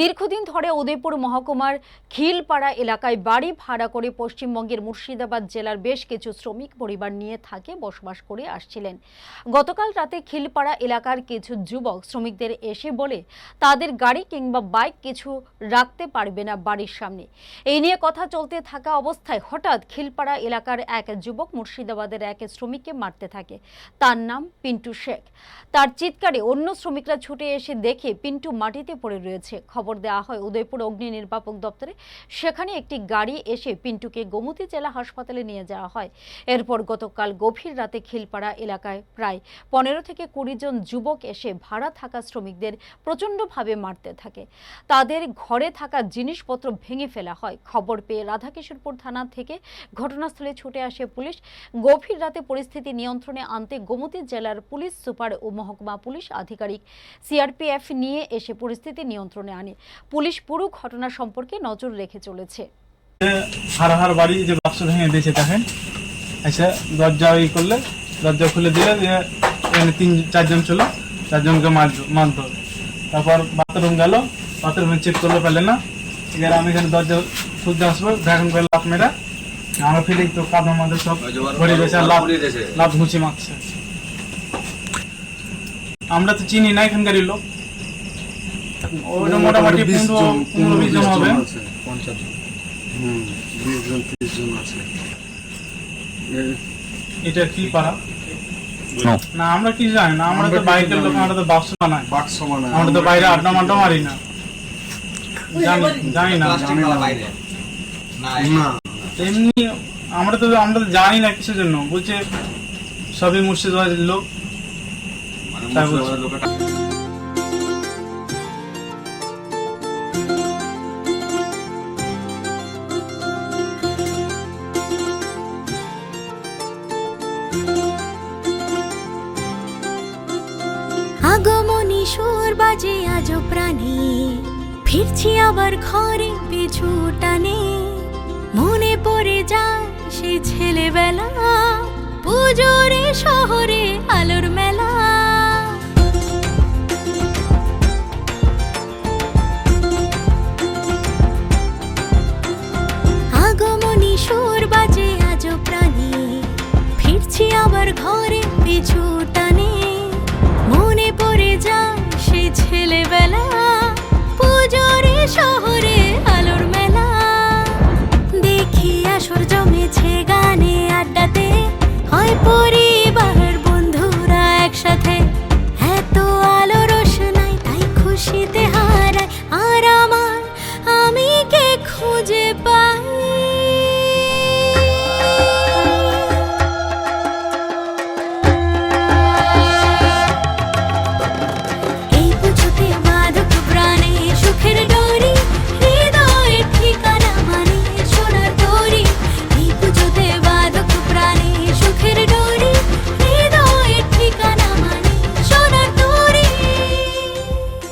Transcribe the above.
দীর্ঘদিন ধরে উদয়পুর মহকুমার খিলপাড়া এলাকায় বাড়ি ভাড়া করে পশ্চিমবঙ্গের মুর্শিদাবাদ জেলার বেশ কিছু শ্রমিক পরিবার নিয়ে থাকে, বসবাস করে আসছিলেন। গতকাল রাতে খিলপাড়া এলাকার কিছু যুবক শ্রমিকদের এসে বলে, তাদের গাড়ি কিংবা বাইক কিছু রাখতে পারবে না বাড়ির সামনে। এই নিয়ে কথা চলতে থাকা অবস্থায় হঠাৎ খিলপাড়া এলাকার এক যুবক মুর্শিদাবাদের এক শ্রমিককে মারতে থাকে। তার নাম পিন্টু শেখ। তার চিৎকারে অন্য শ্রমিকরা ছুটে এসে দেখে পিন্টু মাটিতে পড়ে রয়েছে। খবর দেওয়া হয় উদয়পুর অগ্নি নির্বাপক দপ্তরে। সেখানে একটি গাড়ি এসে পিন্টুকে গোমতী জেলা হাসপাতালে নিয়ে যাওয়া হয়। এরপর গতকাল গভীর রাতে খিলপাড়া এলাকায় প্রায় পনেরো থেকে কুড়ি জন যুবক এসে ভাড়া থাকা শ্রমিকদের প্রচণ্ডভাবে মারতে থাকে। তাদের ঘরে থাকা জিনিসপত্র ভেঙে ফেলা হয়। খবর পেয়ে রাধাকিশোরপুর থানা থেকে ঘটনাস্থলে ছুটে আসে পুলিশ। গভীর রাতে পরিস্থিতি নিয়ন্ত্রণে আনতে গোমতী জেলার পুলিশ সুপার ও মহকুমা পুলিশ আধিকারিক সিআরপিএফ নিয়ে এসে পরিস্থিতি নিয়ন্ত্রণে আনে। পুলিশ পুরো ঘটনা সম্পর্কে নজর রেখে চলেছে। হার হার বাড়ি যে বাক্স ভেঙে দিয়েছে দেখেন এসে দরজা ই করলে দরজা খুলে দিলে দিয়ে এখানে তিন চারজন ছিল চারজনকে মারধর তারপর বাথরুম গেল বাথরুমে চেক করলে পেলে না। এবার আমি এখানে দরজা খুলতে আসব ভ্যাকুম করে লাভ মেরা। আমরা ফিরে তো কাদা মাদের সব গেছে আর লাভ লাভ ঘুষি মারছে। আমরা তো চিনি না এখানকারই লোক। ওটা মোটামুটি পনেরো পনেরো বিশ জন হবে। হুম বিশ জন ত্রিশ জন আছে। এটা কি পাড়া? না আমরা কি জানি না আমরা তো কিছু বাইকের লোক আমরা তো বাক্স বানাই বাক্স আমরা তো বাইরে আড্ডা মাড্ডা মারি না। জানি না। এমনি। আমরা তো আমরা তো জানি না কিসের জন্য। বলছে সবই মুর্শিদাবাদের লোক। তাই আগমনী সুর বাজে আজ প্রাণে। ফিরছি আবার ঘরে পিছু টানে। মনে পড়ে যায় সে ছেলেবেলা। পুজোরে